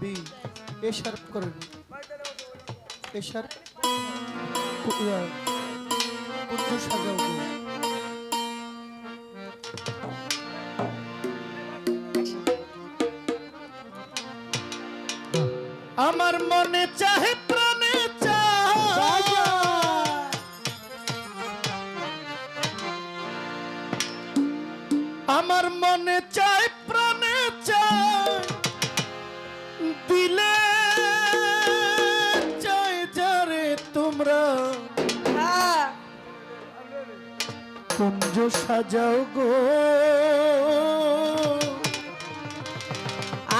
B A sharp করেন এ sharp আমার মনে চাহে প্রাণে আমার মনে চায় কুঞ্জ সাজাও গো।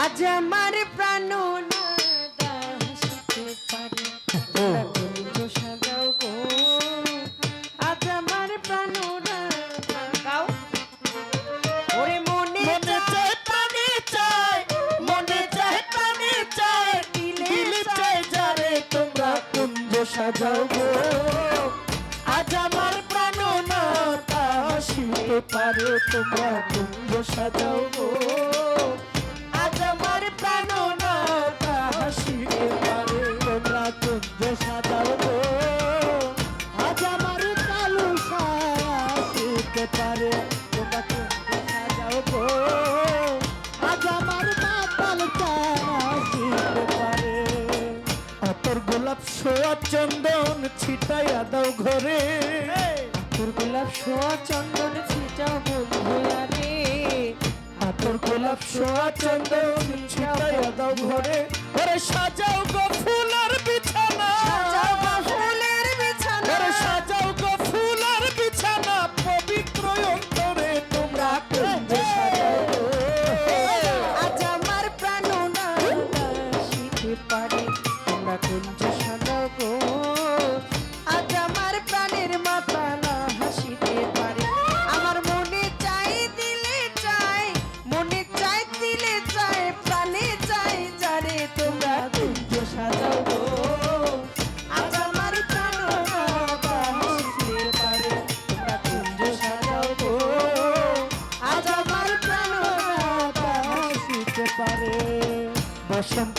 আজ আমার প্রাণ সাজাও গো। আজ আমার আসিতে পারে তোমরা কুঞ্জ সাজাও গো। আজ আমার প্রাণ না আসিতে পারে তোমরা কুঞ্জ সাজাও গো। আজ আমার কালু আসিতে পারে তোমরা কুঞ্জ সাজাও গো। আজ আমার মাতাল আসিতে পারে। অতর গোলাপ সোয়া চন্দন ছিটাইয়া দাও ঘরে। তোর গোলাপ সোয়া চন্দন ছিটাও বন্ধু আরে আতর গোলাপ সোয়া চন্দন ছিটাও দাও ঘরে ওরে সাজাও গো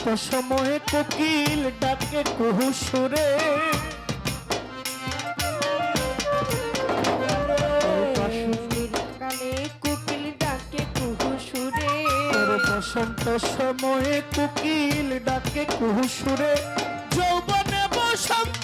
সময়ে কোকিল ডাকে কুহু সুরে। বসন্ত সময়ে কোকিল ডাকে কুহু সুরে। যৌবনে বসন্ত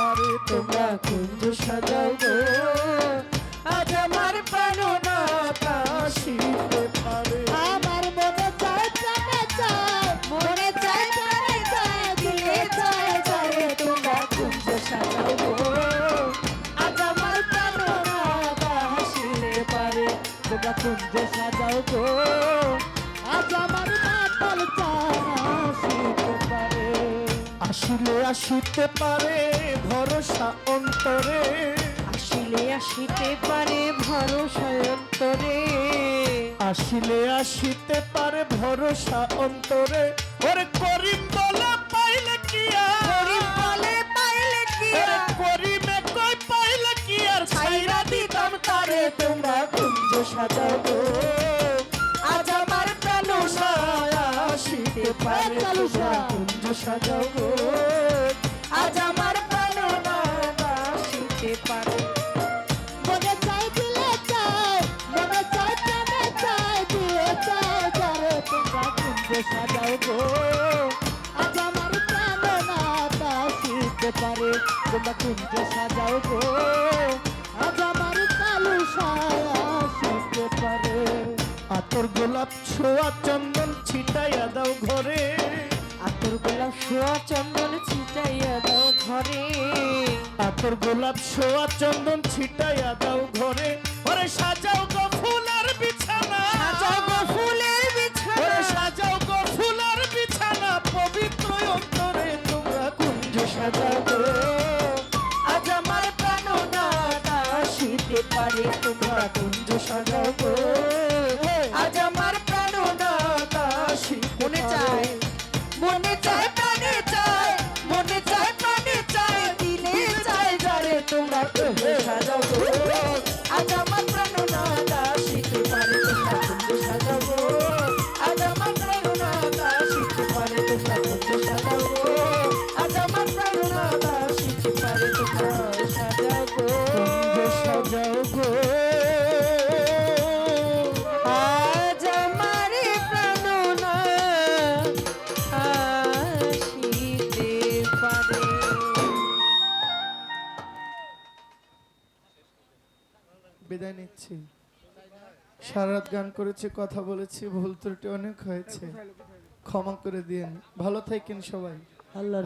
পারে তোমরা কুঞ্জ সাজাও গো। আজ আমার প্রাণ না পারে। আমার মনে চায় প্রাণে চায় মনে চায় প্রাণে চায় দিলে চায় চায় তোমরা কুঞ্জ সাজাও গো। আজ আমার প্রাণ হাসিতে পারে তোমরা কুঞ্জ সাজাও গো। আসিলে আসিতে পারে ভরসা অন্তরে। আসিলে আসিতে পারে ভরসা অন্তরে। আসিলে আসিতে পারে ভরসা অন্তরে। ওরে করিম বলে পাইলে কি আর? করিম বলে পাইলে কি আর? করিমে কই পাইলে কি আর? ছাইরা দিতাম তারে তোমরা কুঞ্জ সাজাও আসিতে পারে তোমরা কুঞ্জ সাজাও গো। আজ আমার প্রাণ আসিতে পারে। মনে চাই দিলে চাই মনে চাই প্রেমে চাই দিয়ে চাই যারে তোমরা কুঞ্জ সাজাও গো। আজ আমার প্রাণ আসিতে পারে তোমরা কুঞ্জ সাজাও গো। আতর গোলাপ ছোঁয়া চন্দন ছিটাইয়া দাও ঘরে। আতর গোলাপ সোয়া চন্দন ছিটাইয়া দাও ঘরে। আতর গোলাপ ছোঁয়া চন্দন ছিটাইয়া দাও ঘরে। ওরে সাজাও গো ফুলের বিছানা। সাজাও গো ফুলের ওরে বিছানা সাজাও গো ফুলের বিছানা পবিত্র অন্তরে তোমরা কুঞ্জ সাজাও গো। আজ আমার প্রাণ না আসিতে পারে তোমরা কুঞ্জ সাজাও গো। I don't বিদায় নিচ্ছি। সারাত গান করেছি, কথা বলেছি, ভুল ত্রুটি অনেক হয়েছে। ক্ষমা করে দিয়েন। ভালো থাকেন সবাই। আল্লাহ